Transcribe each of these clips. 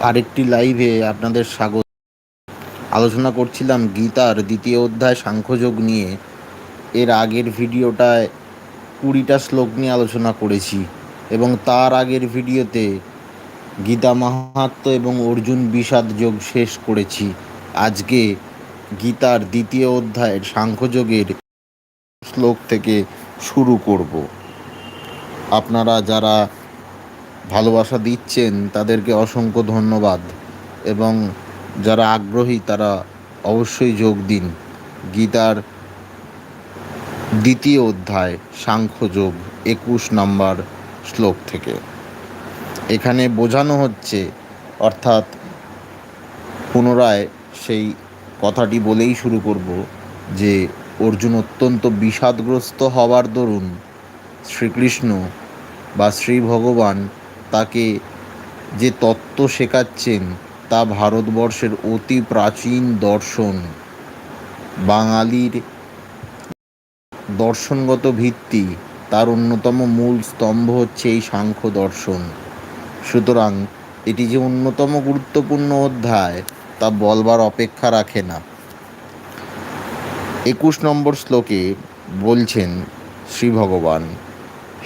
আরেকটি লাইভে আপনাদের স্বাগত। আলোচনা করছিলাম গীতার দ্বিতীয় অধ্যায় সাংখ্যযোগ নিয়ে। এর আগের ভিডিওটায় কুড়িটা শ্লোক নিয়ে আলোচনা করেছি এবং তার আগের ভিডিওতে গীতা মাহাত্ম এবং অর্জুন বিষাদ যোগ শেষ করেছি। আজকে গীতার দ্বিতীয় অধ্যায়ের সাংখ্যযোগের শ্লোক থেকে শুরু করব। আপনারা যারা ভালোবাসা দিচ্ছেন তাদেরকে অসংখ্য ধন্যবাদ এবং যারা আগ্রহী তারা অবশ্যই যোগ দিন। গীতার দ্বিতীয় অধ্যায় সাংখ্যযোগ একুশ নম্বর শ্লোক থেকে। এখানে বোঝানো হচ্ছে, অর্থাৎ পুনরায় সেই কথাটি বলেই শুরু করব যে, অর্জুন অত্যন্ত বিষাদগ্রস্ত হওয়ার দরুন শ্রীকৃষ্ণ বা শ্রী ভগবান তাকে যে তত্ত্ব শেখাচ্ছেন তা ভারতবর্ষের অতি প্রাচীন দর্শন। বাঙালির দর্শনগত ভিত্তি তার অন্যতম মূল স্তম্ভ হচ্ছে এই সাংখ্য দর্শন। সুতরাং এটি যে অন্যতম গুরুত্বপূর্ণ অধ্যায় তা বলবার অপেক্ষা রাখে না। একুশ নম্বর শ্লোকে বলছেন শ্রী ভগবান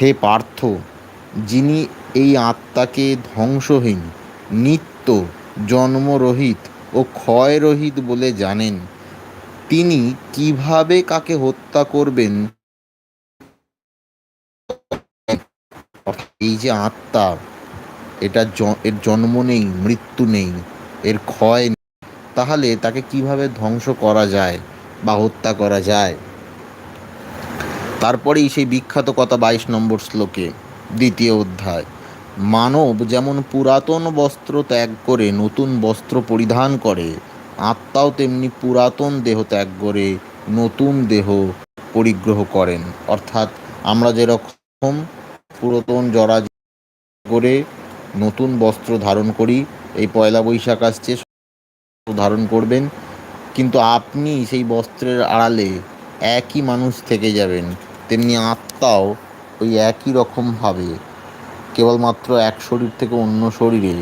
হে পার্থ, যিনি এই আত্মাকে ধ্বংসহীন, নিত্য জন্মরহিত ও ক্ষয়রহিত বলে জানেন। তিনি কীভাবে কাকে হত্যা করবেন? এই যে আত্মা, এটা এর জন্ম নেই, মৃত্যু নেই, এর ক্ষয় নেই, তাহলে তাকে কীভাবে ধ্বংস করা যায় বা হত্যা করা যায়? তারপরেই সেই বিখ্যাত কথা বাইশ নম্বর শ্লোকে, দ্বিতীয় অধ্যায়। মানব যেমন পুরাতন বস্ত্র ত্যাগ করে নতুন বস্ত্র পরিধান করে, আত্মাও তেমনি পুরাতন দেহ ত্যাগ করে, নতুন দেহ পরিগ্রহ করেন। অর্থাৎ আমরা যেরকম পুরাতন জরা করে নতুন বস্ত্র ধারণ করি, এই পয়লা বৈশাখ আসছে ধারণ করবেন। কিন্তু আপনি সেই বস্ত্রের আড়ালে একই মানুষ থেকে যাবেন, তেমনি আত্মাও ওই একই রকমভাবে কেবলমাত্র এক শরীর থেকে অন্য শরীরে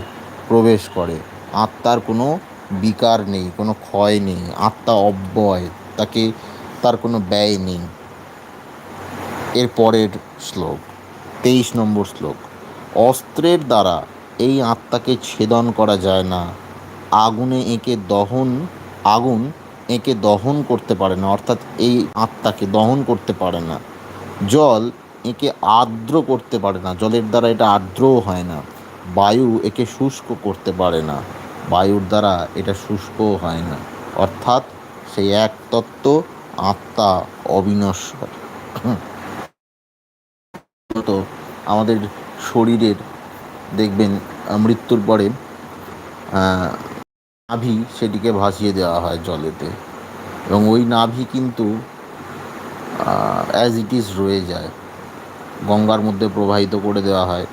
প্রবেশ করে। আত্মার কোনো বিকার নেই, কোনো ক্ষয় নেই, আত্মা অব্যয়, তাকে, তার কোনো ব্যয় নেই। এর পরের শ্লোক, তেইশ নম্বর শ্লোক, অস্ত্রের দ্বারা এই আত্মাকে ছেদন করা যায় না। আগুনে এঁকে দহন, আগুন একে দহন করতে পারে না, অর্থাৎ এই আত্মাকে দহন করতে পারে না। জল একে আর্দ্র করতে পারে না। জলের দ্বারা এটা আর্দ্রও হয় না। বায়ু একে শুষ্ক করতে পারে না। বায়ুর দ্বারা এটা শুষ্কও হয় না। অর্থাৎ সেই এক তত্ত্ব আত্মা অবিনশ্বর। তো আমাদের শরীরের, দেখবেন, মৃত্যুর পরে নাভি সেটিকে ভাসিয়ে দেওয়া হয় জলেতে। এবং ওই নাভি কিন্তু অ্যাজ ইট ইজ রয়ে যায়। গঙ্গার মধ্যে প্রবাহিত করে দেওয়া হয়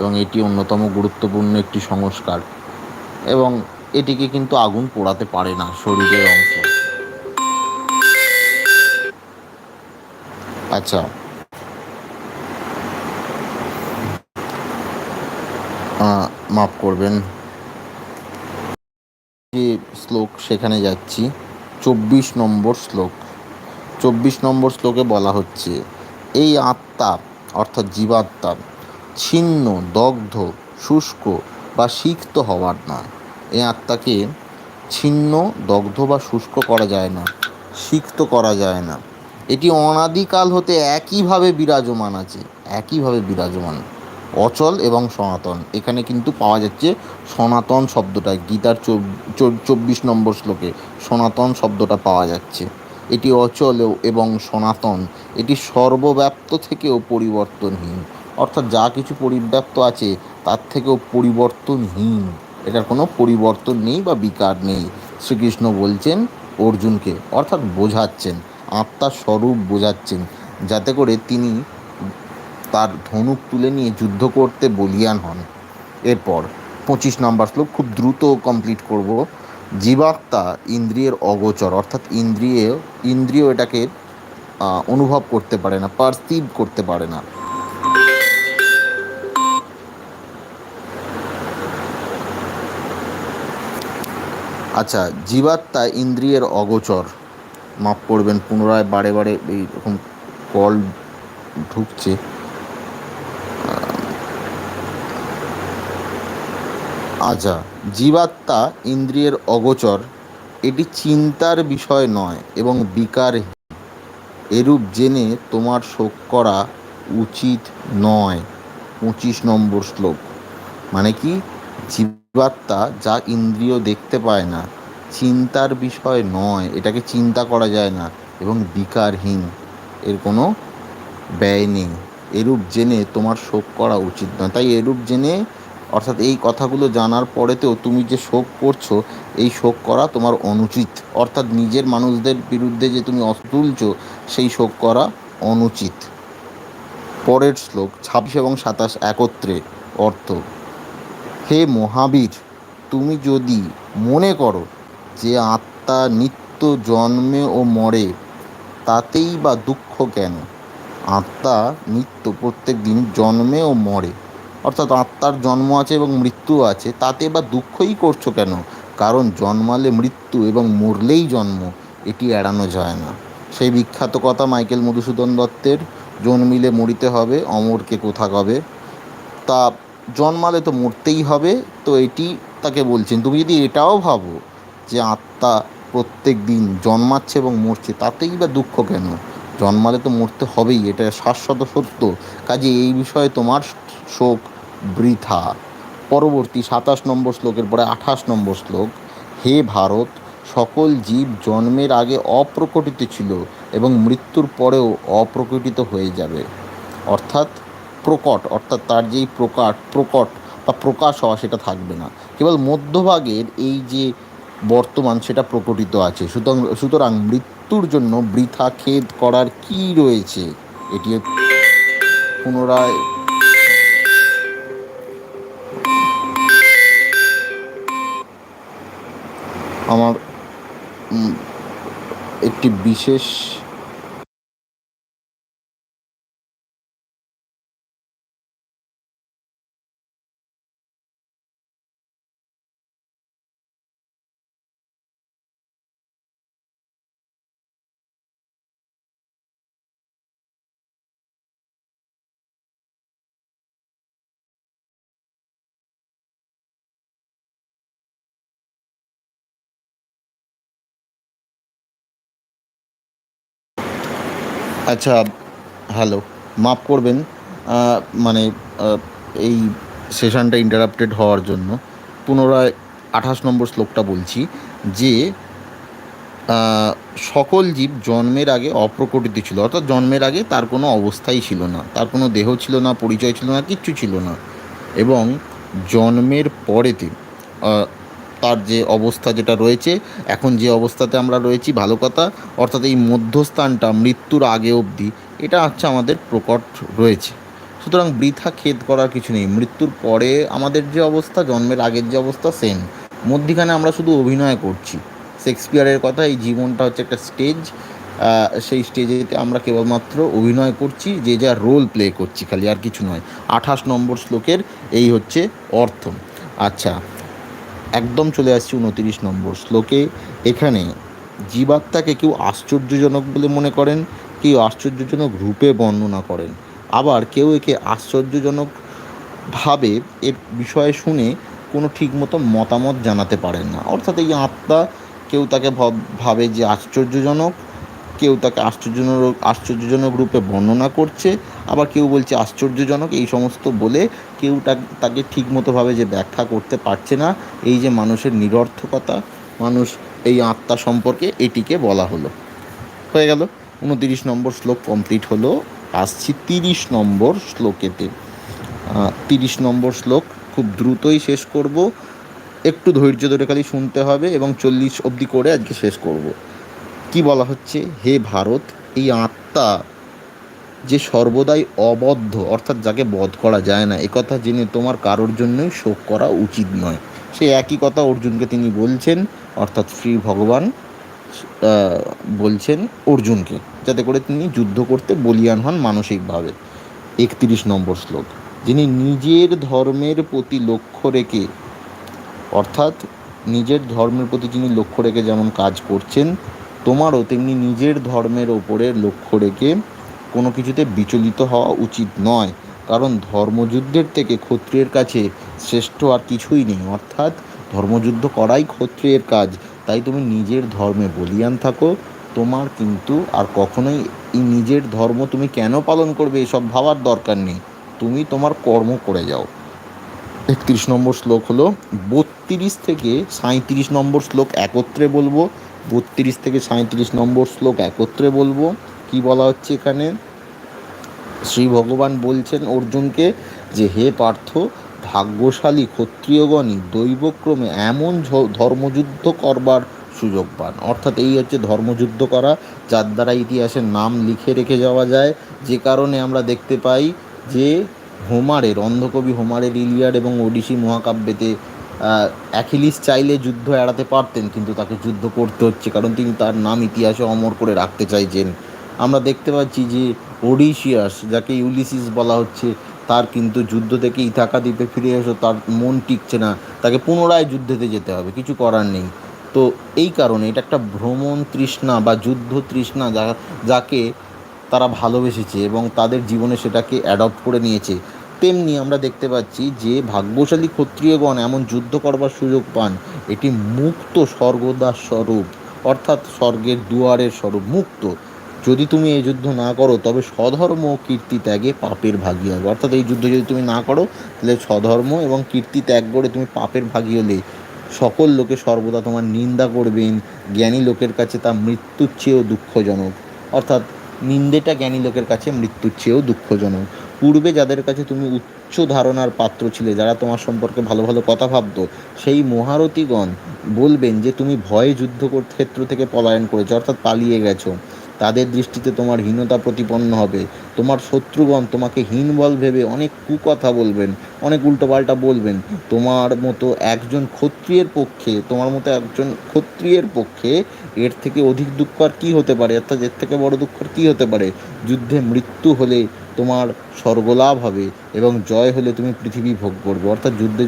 এবং এটি অন্যতম গুরুত্বপূর্ণ একটি সংস্কার। এবং এটিকে কিন্তু আগুন পোড়াতে পারে না শরীরের অংশ। আচ্ছা। মাফ করবেন। যে শ্লোক সেখানে যাচ্ছি। চব্বিশ নম্বর শ্লোক। চব্বিশ নম্বর শ্লোকে বলা হচ্ছে, এই আত্মা অর্থাৎ জীবাত্মা, ছিন্ন, দগ্ধ, শুষ্ক বা সিক্ত হওয়ার নয় এই আত্মাকে ছিন্ন, দগ্ধ বা শুষ্ক করা যায় না, সিক্ত করা যায় না। এটি অনাদিকাল হতে একইভাবে বিরাজমান আছে, একইভাবে বিরাজমান। অচল এবং সনাতন, এখানে কিন্তু পাওয়া যাচ্ছে সনাতন শব্দটা গীতার চব্বিশ নম্বর শ্লোকে সনাতন শব্দটা পাওয়া যাচ্ছে। এটি অচল এবং সনাতন। এটি সর্বব্যাপ্ত থেকেও পরিবর্তনহীন। অর্থাৎ যা কিছু পরিব্যাপ্ত আছে, তার থেকেও পরিবর্তনহীন। এটার কোনো পরিবর্তন নেই বা বিকার নেই। শ্রীকৃষ্ণ বলছেন, অর্জুনকে। অর্থাৎ বোঝাচ্ছেন, আত্মার স্বরূপ বোঝাচ্ছেন, যাতে করে তিনি তার ধনুক তুলে নিয়ে যুদ্ধ করতে বলিয়ান হন। এরপর পঁচিশ নম্বর শ্লোক খুব দ্রুত কমপ্লিট করব। জীবাত্মা ইন্দ্রিয়ের অগোচর, অর্থাৎ ইন্দ্রিয় ইন্দ্রিয় এটাকে অনুভব করতে পারে না, পারসিভ করতে পারে না। আচ্ছা জীবাত্মা ইন্দ্রিয়ের অগোচর মাফ করবেন, পুনরায় বারে বারে এইরকম কল ঢুকছে। আচ্ছা জীবাত্মা ইন্দ্রিয়ের অগোচর, এটি চিন্তার বিষয় নয় এবং বিকার এরূপ জেনে তোমার শোক করা উচিত নয়। পঁচিশ নম্বর শ্লোক। মানে কি? জীবাত্মা যা ইন্দ্রিয় দেখতে পায় না, চিন্তার বিষয় নয়, এটাকে চিন্তা করা যায় না এবং বিকারহীন, এর কোনো ব্যয় নেই। এরূপ জেনে তোমার শোক করা উচিত নয়। তাই এরূপ জেনে অর্থাৎ এই কথাগুলো জানার পরেতেও তুমি যে শোক করছ, এই শোক করা তোমার অনুচিত। অর্থাৎ নিজের মানুষদের বিরুদ্ধে যে তুমি অস্ত্র তুলছো, সেই শোক করা অনুচিত। পরের শ্লোক, ছাব্বিশ এবং সাতাশ একত্রে, অর্থ, হে মহাবীর, তুমি যদি মনে করো যে আত্মা নিত্য জন্মে ও মরে, তাতেই বা দুঃখ কেন? আত্মা নিত্য প্রত্যেক দিন জন্মে ও মরে। অর্থাৎ আত্মার জন্ম আছে এবং মৃত্যু আছে, তাতে বা দুঃখই করছ কেন? কারণ জন্মালে মৃত্যু এবং মরলেই জন্ম, এটি এড়ানো যায় না। সেই বিখ্যাত কথা মাইকেল মধুসূদন দত্তের, জন্মিলে মরিতে হবে, অমরকে কোথা কবে? তা, জন্মালে তো মরতেই হবে। তো এটি তাকে বলছেন, তুমি যদি এটাও ভাবো যে আত্মা প্রত্যেক দিন জন্মাচ্ছে এবং মরছে, তাতেই বা দুঃখ কেন? জন্মালে তো মরতে হবেই, এটা শাশ্বত সত্য। কাজে এই বিষয়ে তোমার শোক বৃথা। পরবর্তী সাতাশ নম্বর শ্লোকের পরে আঠাশ নম্বর শ্লোক, হে ভারত, সকল জীব জন্মের আগে অপ্রকটিত ছিল এবং মৃত্যুর পরেও অপ্রকটিত হয়ে যাবে। অর্থাৎ প্রকট, অর্থাৎ তার যেই প্রকাট, প্রকট বা প্রকাশ হওয়া সেটা থাকবে না। কেবল মধ্যভাগের এই যে বর্তমান সেটা প্রকটিত আছে। সুতরাং সুতরাং মৃত্যুর জন্য বৃথা খেদ করার কি রয়েছে? এটি পুনরায় আমার একটি বিশেষ আচ্ছা হ্যালো মাফ করবেন মানে এই সেশনটা ইন্টারাপ্টেড হওয়ার জন্য পুনরায় আঠাশ নম্বর শ্লোকটা বলছি যে সকল জীব জন্মের আগে অপ্রকটিত ছিল, অর্থাৎ জন্মের আগে তার কোনো অবস্থাই ছিল না, তার কোনো দেহ ছিল না, পরিচয় ছিল না, কিচ্ছু ছিল না এবং জন্মের পরেতে তার যে অবস্থা যেটা রয়েছে, এখন যে অবস্থাতে আমরা রয়েছি, ভালো কথা, অর্থাৎ এই মধ্যস্থানটা মৃত্যুর আগে অবধি, এটা হচ্ছে আমাদের প্রকট রয়েছে। সুতরাং বৃথা খেদ করার কিছু নেই। মৃত্যুর পরে আমাদের যে অবস্থা, জন্মের আগের যে অবস্থা সেম মধ্যিখানে আমরা শুধু অভিনয় করছি। শেক্সপিয়ারের কথা, এই জীবনটা হচ্ছে একটা স্টেজ সেই স্টেজেতে আমরা কেবলমাত্র অভিনয় করছি, যে যা রোল প্লে করছি খালি, আর কিছু নয়। আঠাশ নম্বর শ্লোকের এই হচ্ছে অর্থ। আচ্ছা একদম চলে আসছি উনতিরিশ নম্বর শ্লোকে। এখানে জীবাত্মাকে কেউ আশ্চর্যজনক বলে মনে করেন, কেউ আশ্চর্যজনক রূপে বর্ণনা করেন। আবার কেউ একে আশ্চর্যজনকভাবে এর বিষয়ে শুনে কোনো ঠিকমতো মতামত জানাতে পারেন না। অর্থাৎ এই আত্মা কেউ তাকে ভাবে যে আশ্চর্যজনক, কেউ তাকে আশ্চর্যজনক আশ্চর্যজনক রূপে বর্ণনা করছে, আবার কেউ বলছে আশ্চর্যজনক, এই সমস্ত বলে কেউ তাকে ঠিকমতোভাবে যে ব্যাখ্যা করতে পারছে না, এই যে মানুষের নিরর্থকতা, মানুষ এই আত্মা সম্পর্কে এটিকে বলা হলো। হয়ে গেল, উনতিরিশ নম্বর শ্লোক কমপ্লিট হলো। আসছি তিরিশ নম্বর শ্লোকেতে। তিরিশ নম্বর শ্লোক খুব দ্রুতই শেষ করব। একটু ধৈর্য ধরে খালি শুনতে হবে এবং চল্লিশ অবধি করে আজকে শেষ করব। কি বলা হচ্ছে? হে ভারত, এই আত্মা যে সর্বদাই অবদ্ধ, অর্থাৎ যাকে বধ করা যায় না, একথা জেনে তোমার কারোর জন্যই শোক করা উচিত নয়। সে একই কথা অর্জুনকে তিনি বলছেন, অর্থাৎ শ্রী ভগবান বলছেন অর্জুনকে, যাতে করে তিনি যুদ্ধ করতে বলিয়ান হন মানসিকভাবে। একত্রিশ নম্বর শ্লোক। যিনি নিজের ধর্মের প্রতি লক্ষ্য রেখে, অর্থাৎ নিজের ধর্মের প্রতি যিনি লক্ষ্য রেখে যেমন কাজ করছেন, তোমারও তেমনি নিজের ধর্মের ওপরে লক্ষ্য রেখে কোনো কিছুতে বিচলিত হওয়া উচিত নয়, কারণ ধর্মযুদ্ধের থেকে ক্ষত্রিয়ের কাছে শ্রেষ্ঠ আর কিছুই নেই। অর্থাৎ ধর্মযুদ্ধ করাই ক্ষত্রিয়ের কাজ। তাই তুমি নিজের ধর্মে বলিয়ান থাকো, তোমার কিন্তু আর কখনোই এই নিজের ধর্ম তুমি কেন পালন করবে এসব ভাবার দরকার নেই। তুমি তোমার কর্ম করে যাও। একত্রিশ নম্বর শ্লোক হলো, বত্রিশ থেকে সাঁইত্রিশ নম্বর শ্লোক একত্রে বলব, বত্রিশ থেকে সাঁইত্রিশ নম্বর শ্লোক একত্রে বলব। কি বলা হচ্ছে এখানে? শ্রী ভগবান বলছেন অর্জুনকে যে, হে পার্থ, ভাগ্যশালী ক্ষত্রিয়গণই দৈবক্রমে এমন ধর্মযুদ্ধ করবার সুযোগ পান। অর্থাৎ এই হচ্ছে ধর্মযুদ্ধ করা, যার দ্বারা ইতিহাসের নাম লিখে রেখে যাওয়া যায়। যে কারণে আমরা দেখতে পাই যে, হোমারের, অন্ধকবি হোমারের ইলিয়াড এবং ওডিসি মহাকাব্যেতে অ্যাখিলিস চাইলে যুদ্ধ এড়াতে পারতেন, কিন্তু তাকে যুদ্ধ করতে হচ্ছে, কারণ তিনি তার নাম ইতিহাসে অমর করে রাখতে চাইছেন। আমরা দেখতে পাচ্ছি যে ওডিশিয়াস যাকে ইউলিসিস বলা হচ্ছে, তার কিন্তু যুদ্ধ থেকে ইথাকা দ্বীপে ফিরে এসে, তার মন টিকছে না, তাকে পুনরায় যুদ্ধেতে যেতে হবে, কিছু করার নেই। তো এই কারণে এটা একটা ভ্রমণ তৃষ্ণা বা যুদ্ধ তৃষ্ণা যা, যাকে তারা ভালোবেসেছে এবং তাদের জীবনে সেটাকে অ্যাডপ্ট করে নিয়েছে। তেমনি আমরা দেখতে পাচ্ছি যে ভাগ্যশালী ক্ষত্রিয়গণ এমন যুদ্ধ করবার সুযোগ পান, এটি মুক্ত স্বর্গদাস স্বরূপ, অর্থাৎ স্বর্গের দুয়ারের স্বরূপ, মুক্ত। যদি তুমি এই যুদ্ধ না করো, তবে স্বধর্ম ও কীর্তি ত্যাগে পাপের ভাগী হবে অর্থাৎ এই যুদ্ধ যদি তুমি না করো, তাহলে স্বধর্ম এবং কীর্তি ত্যাগ করে তুমি পাপের ভাগী হলে সকল লোকে সর্বদা তোমার নিন্দা করবেন। জ্ঞানী লোকের কাছে তা মৃত্যুর চেয়েও দুঃখজনক। অর্থাৎ নিন্দেটা জ্ঞানী লোকের কাছে মৃত্যুর চেয়েও দুঃখজনক। পূর্বে যাদের কাছে তুমি উচ্চ ধারণার পাত্র ছিলে, যারা তোমার সম্পর্কে ভালো ভালো কথা ভাবত, সেই মহারথীগণ বলবেন যে, তুমি ভয়ে যুদ্ধ ক্ষেত্র থেকে পলায়ন করেছ, অর্থাৎ পালিয়ে গেছো। তাদের দৃষ্টিতে তোমার হীনতা প্রতিপন্ন হবে। তোমার শত্রুগণ তোমাকে হীন বল ভেবে অনেক কুকথা বলবেন, অনেক উল্টোপাল্টা বলবেন। তোমার মতো একজন ক্ষত্রিয়ের পক্ষে, তোমার মতো একজন ক্ষত্রিয়ের পক্ষে এর থেকে অধিক দুঃখ আর কী হতে পারে? অর্থাৎ এর থেকে বড় দুঃখ আর কী হতে পারে? যুদ্ধে মৃত্যু হলে তোমার স্বর্গলাভ হবে এবং জয় হলে তুমি পৃথিবী ভোগ করবে। অর্থাৎ যুদ্ধে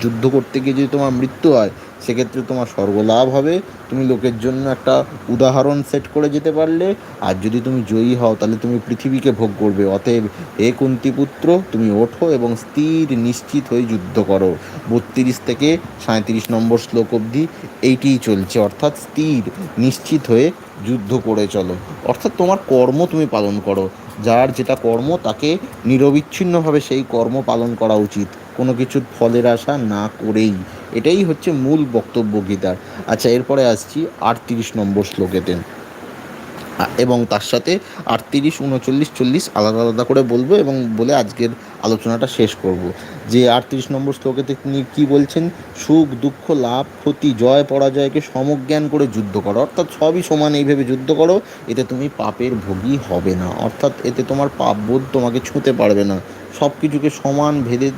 যুদ্ধ করতে গিয়ে যদি তোমার মৃত্যু হয়, সেক্ষেত্রে তোমার স্বর্গলাভ হবে। তুমি লোকের জন্য একটা উদাহরণ সেট করে যেতে পারলে। আর যদি তুমি জয়ী হও, তাহলে তুমি পৃথিবীকে ভোগ করবে। অতএব এ কুন্তিপুত্র, তুমি ওঠো এবং স্থির, নিশ্চিত হয়ে যুদ্ধ করো। বত্রিশ থেকে সাঁত্রিশ নম্বর শ্লোক অবধি এইটিই চলছে। অর্থাৎ স্থির, নিশ্চিত হয়ে যুদ্ধ করে চলো। অর্থাৎ তোমার কর্ম তুমি পালন করো। যার যেটা কর্ম, তাকে নিরবিচ্ছিন্নভাবে সেই কর্ম পালন করা উচিত। কোনো কিছুর ফলের আশা না করেই। এটাই হচ্ছে মূল বক্তব্য গীতার। আচ্ছা এরপরে আসছি আটত্রিশ নম্বর শ্লোকেতে। এবং তার সাথে আটত্রিশ উনচল্লিশ, চল্লিশ আলাদা আলাদা করে বলব এবং বলে আজকের আলোচনাটা শেষ করব। যে আটত্রিশ নম্বর শ্লোকেতে তিনি কী বলছেন? সুখ, দুঃখ, লাভ, ক্ষতি, জয়, পরাজয়কে সমজ্ঞান করে যুদ্ধ করো। অর্থাৎ সবই সমান এইভাবে যুদ্ধ করো, এতে তুমি পাপের ভোগী হবে না। অর্থাৎ এতে তোমার পাপবোধ তোমাকে ছুঁতে পারবে না। সব কিছুকে সমান ভেদে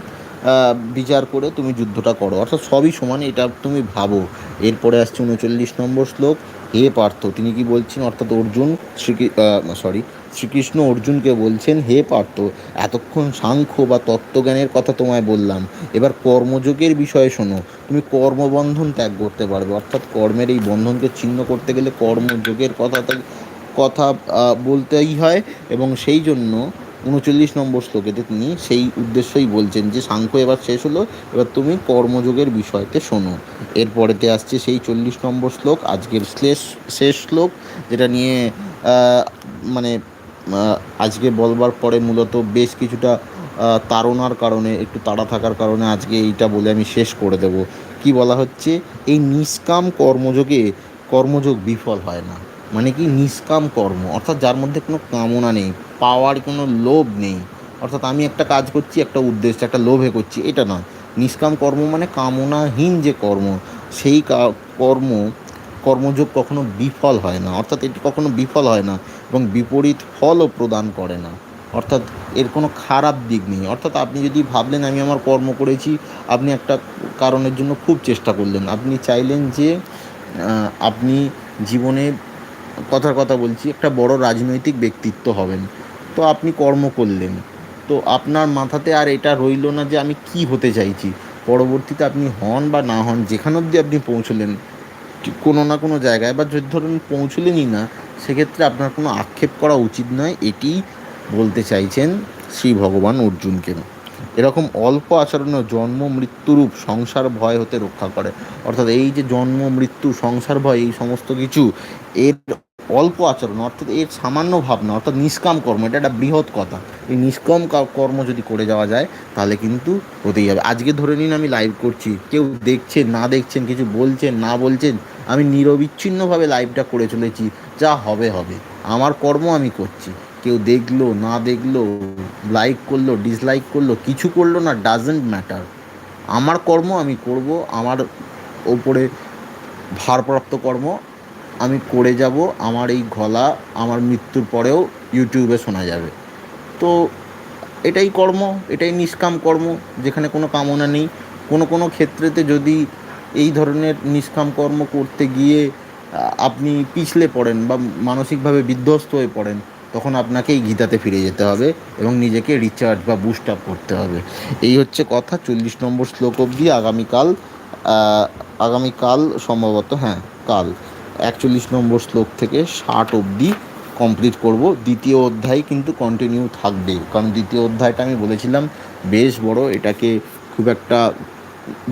বিচার করে তুমি যুদ্ধটা করো। অর্থাৎ সবই সমান, এটা তুমি ভাবো। এরপরে আসছে উনচল্লিশ নম্বর শ্লোক। হে পার্থ। তিনি কি বলছেন? অর্থাৎ অর্জুন শ্রী সরি শ্রীকৃষ্ণ অর্জুনকে বলছেন, হে পার্থ, এতক্ষণ সাংখ্য বা তত্ত্বজ্ঞানের কথা তোমায় বললাম। এবার কর্মযোগের বিষয়ে শোনো। তুমি কর্মবন্ধন ত্যাগ করতে পারবে। অর্থাৎ কর্মের এই বন্ধনকে ছিন্ন করতে গেলে কর্মযোগের কথা কথা বলতেই হয় এবং সেই জন্য উনচল্লিশ নম্বর শ্লোকেতে তিনি সেই উদ্দেশ্যই বলছেন যে, সাংখ্য এবার শেষ হলো, এবার তুমি কর্মযোগের বিষয়তে শোনো। এরপরেতে আসছে সেই চল্লিশ নম্বর শ্লোক, আজকের শেষ শেষ শ্লোক, যেটা নিয়ে মানে আজকে বলবার পরে মূলত বেশ কিছুটা তাড়নার কারণে, একটু তাড়া থাকার কারণে আজকে এইটা বলে আমি শেষ করে দেব। কি বলা হচ্ছে? এই নিষ্কাম কর্মযোগে কর্মযোগ বিফল হয় না। মানে কি নিষ্কাম কর্ম, অর্থাৎ যার মধ্যে কোনো কামনা নেই, পাওয়ার কোনো লোভ নেই, অর্থাৎ আমি একটা কাজ করছি, একটা উদ্দেশ্য, একটা লোভে করছি, এটা নয়। নিষ্কাম কর্ম মানে কামনাহীন যে কর্ম, সেই কর্ম, কর্মযোগ কখনো বিফল হয় না, অর্থাৎ এটি কখনো বিফল হয় না এবং বিপরীত ফলও প্রদান করে না, অর্থাৎ এর কোনো খারাপ দিক নেই। অর্থাৎ আপনি যদি ভাবলেন, আমি আমার কর্ম করেছি, আপনি একটা কারণের জন্য খুব চেষ্টা করলেন, আপনি চাইলেন যে আপনি জীবনে কথার কথা বলছি, একটা বড় রাজনৈতিক ব্যক্তিত্ব হবেন। তো আপনি কর্ম করলেন। তো আপনার মাথাতে আর এটা রইল না যে আমি কি হতে চাইছি। পরবর্তীতে আপনি হন বা না হন, যেখান অবধি আপনি পৌঁছলেন কোনো না কোনো জায়গায় বা যদি ধরুন পৌঁছলেনই না, সেক্ষেত্রে আপনার কোনো আক্ষেপ করা উচিত নয়। এটি বলতে চাইছেন শ্রী ভগবান অর্জুনকে। এরকম অল্প আচরণেও জন্ম মৃত্যুরূপ সংসার ভয় হতে রক্ষা করে। অর্থাৎ এই যে জন্ম, মৃত্যু, সংসার ভয়, এই সমস্ত কিছু, এর অল্প আচরণ, অর্থাৎ এর সামান্য ভাবনা, অর্থাৎ নিষ্কাম কর্ম, এটা একটা বৃহৎ কথা। এই নিষ্কাম কর্ম যদি করে যাওয়া যায়, তাহলে কিন্তু হতেই যাবে আজকে ধরে নিন আমি লাইভ করছি, কেউ দেখছেন না দেখছেন, কিছু বলছেন, না বলছেন, আমি নিরবিচ্ছিন্নভাবে লাইভটা করে চলেছি, যা হবে হবে। আমার কর্ম আমি করছি। কেউ দেখল, না দেখল লাইক করল ডিসলাইক করল, কিছু করল না ডাজেন্ট ম্যাটার আমার কর্ম আমি করব, আমার ওপরে ভারপ্রাপ্ত কর্ম আমি করে যাব, আমার এই গলা আমার মৃত্যুর পরেও ইউটিউবে শোনা যাবে। তো এটাই কর্ম, এটাই নিষ্কাম কর্ম, যেখানে কোনো কামনা নেই। কোনো কোনো ক্ষেত্রেতে যদি এই ধরনের নিষ্কাম কর্ম করতে গিয়ে আপনি পিছলে পড়েন বা মানসিকভাবে বিধ্বস্ত হয়ে পড়েন, তখন আপনাকে এই গীতাতে ফিরে যেতে হবে এবং নিজেকে রিচার্জ বা বুস্ট আপ করতে হবে। এই হচ্ছে কথা, চল্লিশ নম্বর শ্লোক অবধি, আগামীকাল আগামীকাল সম্ভবত হ্যাঁ কাল। একচল্লিশ নম্বর শ্লোক থেকে ষাট অবধি কমপ্লিট করব। দ্বিতীয় অধ্যায় কিন্তু কন্টিনিউ থাকবে। কারণ দ্বিতীয় অধ্যায়টা আমি বলেছিলাম, বেশ বড়, এটাকে খুব একটা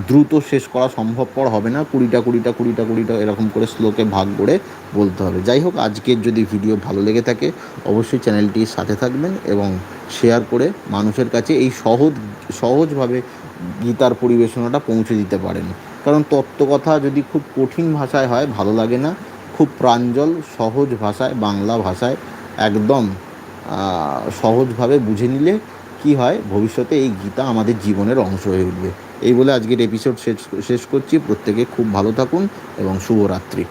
দ্রুত শেষ করা সম্ভবপর হবে না। কুড়িটা কুড়িটা কুড়িটা কুড়িটা এরকম করে শ্লোকে ভাগ করে বলতে হবে। যাই হোক, আজকের যদি ভিডিও ভালো লেগে থাকে, অবশ্যই চ্যানেলটির সাথে থাকবেন এবং শেয়ার করে মানুষের কাছে এই সহজ, সহজভাবে গীতার পরিবেশনাটা পৌঁছে দিতে পারেন। কারণ তত্ত্বকথা যদি খুব কঠিন ভাষায় হয়, ভালো লাগে না। খুব প্রাঞ্জল, সহজ ভাষায়, বাংলা ভাষায় একদম সহজভাবে বুঝে নিলে কি হয়, ভবিষ্যতে এই গীতা আমাদের জীবনের অংশ হয়ে উঠবে। এই বলে আজকের এপিসোড শেষ শেষ করছি। প্রত্যেকে খুব ভালো থাকুন এবং শুভরাত্রি।